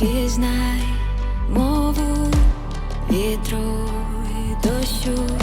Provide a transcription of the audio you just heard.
пізнай мову вітру і дощу.